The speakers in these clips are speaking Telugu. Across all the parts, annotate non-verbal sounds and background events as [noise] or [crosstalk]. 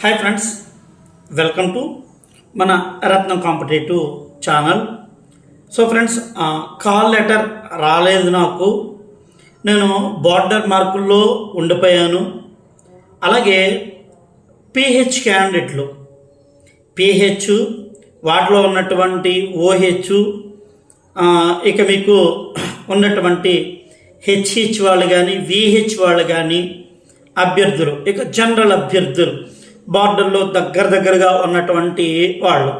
హాయ్ ఫ్రెండ్స్ వెల్కమ్ టు మన Ratnam competitive channel so friends call letter రాలేదు నాకు. నేను బార్డర్ మార్కుల్లో ఉండిపోయాను. అలాగే పిహెచ్ క్యాండిడేట్లు పిహెచ్ వాటిలో ఉన్నటువంటి ఓహెచ్ ఇక మీకు ఉన్నటువంటి హెచ్హెచ్ వాళ్ళు కానీ విహెచ్ వాళ్ళు కానీ అభ్యర్థులు ఇక జనరల్ అభ్యర్థులు. బార్డర్లో దగ్గర దగ్గరగా ఉన్నటువంటి వాళ్ళు.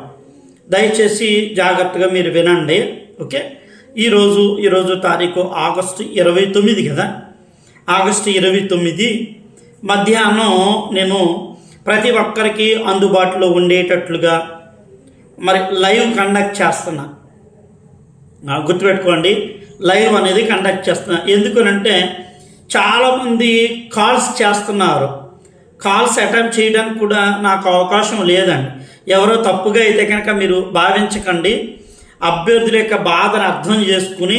దయచేసి జాగ్రత్తగా మీరు వినండి ఓకే? ఈరోజు ఈరోజు తారీఖు ఆగస్టు ఇరవై తొమ్మిది కదా? ఆగస్టు ఇరవై తొమ్మిది. మధ్యాహ్నం నేను ప్రతి ఒక్కరికి అందుబాటులో ఉండేటట్లుగా మరి లైవ్ కండక్ట్ చేస్తున్నా. గుర్తుపెట్టుకోండి లైవ్ అనేది కండక్ట్ చేస్తున్నా. ఎందుకనంటే చాలామంది కాల్స్ చేస్తున్నారు. కాల్స్ అటెంప్ట్ చేయడానికి కూడా నాకు అవకాశం లేదండి. ఎవరో తప్పుగా అయితే కనుక మీరు భావించకండి. అభ్యర్థుల యొక్క బాధను అర్థం చేసుకుని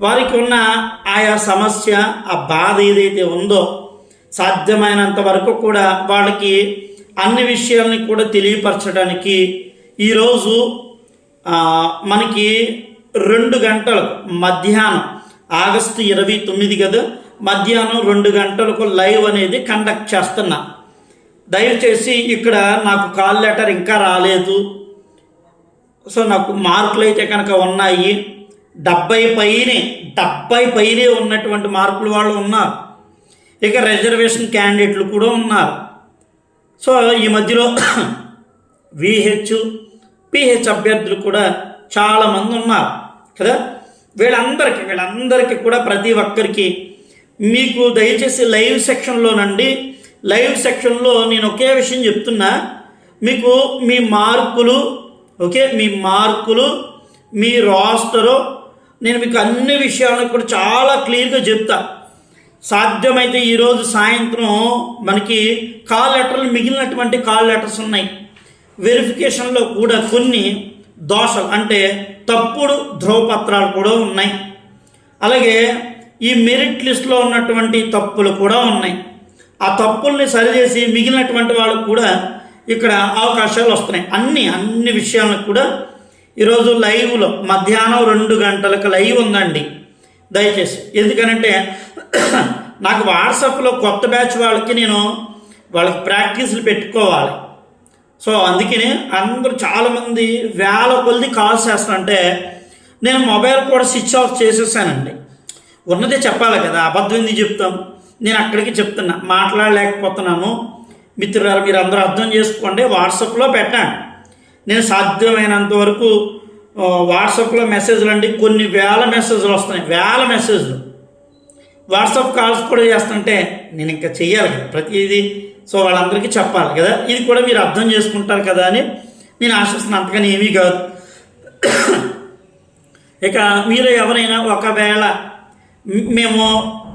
వారికి ఉన్న ఆయా సమస్య ఆ బాధ ఏదైతే ఉందో సాధ్యమైనంత వరకు కూడా వాళ్ళకి అన్ని విషయాల్ని కూడా తెలియపరచడానికి ఈరోజు మనకి రెండు గంటలకు మధ్యాహ్నం ఆగస్టు ఇరవై తొమ్మిది కదా మధ్యాహ్నం రెండు గంటలకు లైవ్ అనేది కండక్ట్ చేస్తున్నా. దయచేసి ఇక్కడ నాకు కాల్ లెటర్ ఇంకా రాలేదు. సో నాకు మార్కులు అయితే కనుక ఉన్నాయి. డెబ్బై పైనే డెబ్బై పైనే ఉన్నటువంటి మార్కులు వాళ్ళు ఉన్నారు. ఇక రిజర్వేషన్ క్యాండిడేట్లు కూడా ఉన్నారు. సో ఈ మధ్యలో [coughs] విహెచ్ పిహెచ్ అభ్యర్థులు కూడా చాలామంది ఉన్నారు. కదా? వీళ్ళందరికీ వీళ్ళందరికీ కూడా ప్రతి ఒక్కరికి మీకు దయచేసి లైవ్ సెక్షన్లోనండి లైవ్ సెక్షన్లో నేను ఒకే విషయం చెప్తున్నా. మీకు మీ మార్కులు ఓకే? మీ మార్కులు మీ రాస్టరు నేను మీకు అన్ని విషయాలను కూడా చాలా క్లియర్గా చెప్తా. సాధ్యమైతే ఈరోజు సాయంత్రం మనకి కాల్ లెటర్లు మిగిలినటువంటి కాల్ లెటర్స్ ఉన్నాయి. వెరిఫికేషన్లో కూడా కొన్ని దోషలు అంటే తప్పుడు ధ్రువపత్రాలు కూడా ఉన్నాయి. అలాగే ఈ మెరిట్ లిస్ట్లో ఉన్నటువంటి తప్పులు కూడా ఉన్నాయి. ఆ తప్పుల్ని సరిచేసి మిగిలినటువంటి వాళ్ళకు కూడా ఇక్కడ అవకాశాలు వస్తున్నాయి. అన్ని అన్ని విషయాలకు కూడా ఈరోజు లైవ్లో మధ్యాహ్నం రెండు గంటలకు లైవ్ ఉందండి. దయచేసి. ఎందుకనంటే [clears throat] నాకు వాట్సాప్లో కొత్త బ్యాచ్ వాళ్ళకి నేను వాళ్ళకి ప్రాక్టీస్లు పెట్టుకోవాలి. సో అందుకని అందరూ చాలామంది వేల కొద్ది కాల్స్ చేస్తానంటే నేను మొబైల్ కూడా స్విచ్ ఆఫ్ చేసేసానండి. ఉన్నదే చెప్పాలి కదా అబద్ధం ఎందుకు చెప్తాం? నేను అక్కడికి చెప్తున్నా మాట్లాడలేకపోతున్నాను. మిత్రులారా మీరు అందరూ అర్థం చేసుకోండి వాట్సాప్లో పెట్టండి. నేను సాధ్యమైనంత వరకు వాట్సాప్లో మెసేజ్లు అండి కొన్ని వేల మెసేజ్లు వస్తున్నాయి వేల మెసేజ్లు. వాట్సాప్ కాల్స్ కూడా చేస్తుంటే నేను ఇంకా చెయ్యాలి కదా ప్రతిదీ. సో వాళ్ళందరికీ చెప్పాలి కదా ఇది కూడా మీరు అర్థం చేసుకుంటారు కదా అని నేను ఆశిస్తున్న అంతకని ఏమీ కాదు. ఇక మీరు ఎవరైనా ఒకవేళ మేము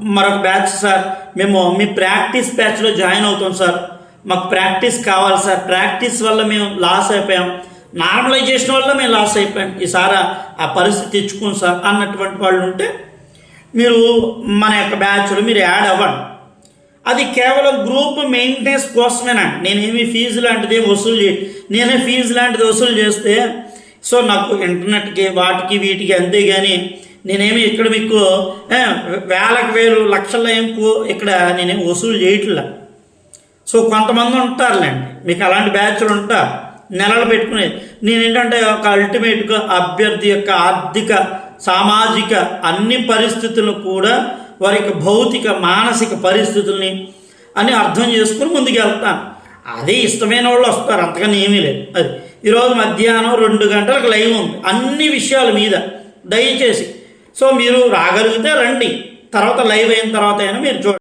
మరొక బ్యాచ్ సార్. మేము మీ ప్రాక్టీస్ బ్యాచ్లో జాయిన్ అవుతాం సార్. మాకు ప్రాక్టీస్ కావాలి సార్. ప్రాక్టీస్ వల్ల మేము లాస్ అయిపోయాం. నార్మలైజేషన్ వల్ల మేము లాస్ అయిపోయాం. ఈసారి ఆ పరిస్థితి తెచ్చుకోం సార్ అన్నటువంటి వాళ్ళు ఉంటే మీరు మన యొక్క బ్యాచ్లో మీరు యాడ్ అవ్వండి. అది కేవలం గ్రూప్ మెయింటెనెన్స్ కోసమేనండి నేనేమి ఫీజు లాంటిది వసూలు చే నేనే ఫీజు లాంటిది వసూలు చేస్తే సో నాకు ఇంటర్నెట్కి వాటికి వీటికి అంతేగాని నేనేమి ఇక్కడ మీకు వేలకు వేలు లక్షల ఏం ఇక్కడ నేనేం వసూలు చేయట్లా. సో కొంతమంది ఉంటారులేండి మీకు అలాంటి బ్యాచ్లు ఉంటారు నెలలు పెట్టుకునేది నేనేంటంటే ఒక అల్టిమేట్గా అభ్యర్థి యొక్క ఆర్థిక సామాజిక అన్ని పరిస్థితులు కూడా వారి యొక్క భౌతిక మానసిక పరిస్థితుల్ని అని అర్థం చేసుకుని ముందుకు వెళ్తాను అదే ఇష్టమైన వాళ్ళు వస్తారు అంతకని ఏమీ లేదు. అది ఈరోజు మధ్యాహ్నం రెండు గంటలకు లైవ్ ఉంది. అన్ని విషయాల మీద దయచేసి సో మీరు రాగలిగితే రండి. తర్వాత లైవ్ అయిన తర్వాత అయినా మీరు చూడండి